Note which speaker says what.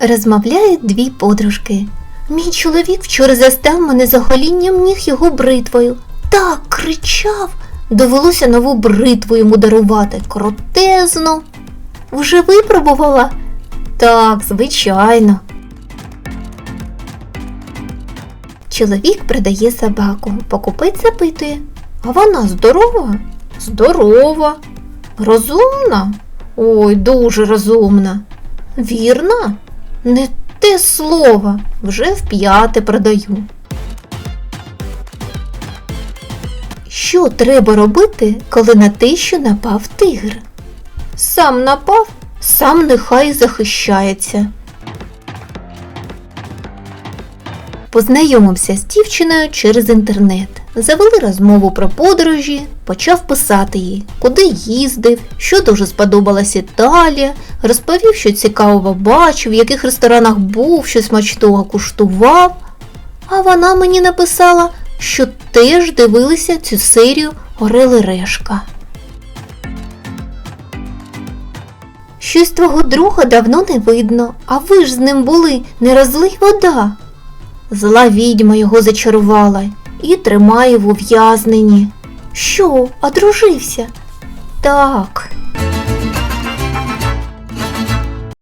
Speaker 1: Розмовляють дві подружки. Мій чоловік вчора застав мене за голінням ніг його бритвою. Так кричав. Довелося нову бритву йому дарувати. Крутезну. Вже випробувала? Так, звичайно. Чоловік продає собаку. Покупець запитує. А вона здорова? Здорова. Розумна? Ой, дуже розумна. Вірна? Не те слово. Вже вп'яте продаю. Що треба робити, коли на тищу напав тигр? Сам напав, сам нехай захищається. Познайомився з дівчиною через інтернет. Завели розмову про подорожі, почав писати їй, куди їздив, що дуже сподобалась Італія, розповів, що цікавого бачив, в яких ресторанах був, що смачного куштував. А вона мені написала, що теж дивилися цю серію Орели Решка. Щось твого друга давно не видно, а ви ж з ним були, не розлий вода. Зла відьма його зачарувала і тримає в ув'язненні. Що, одружився? Так,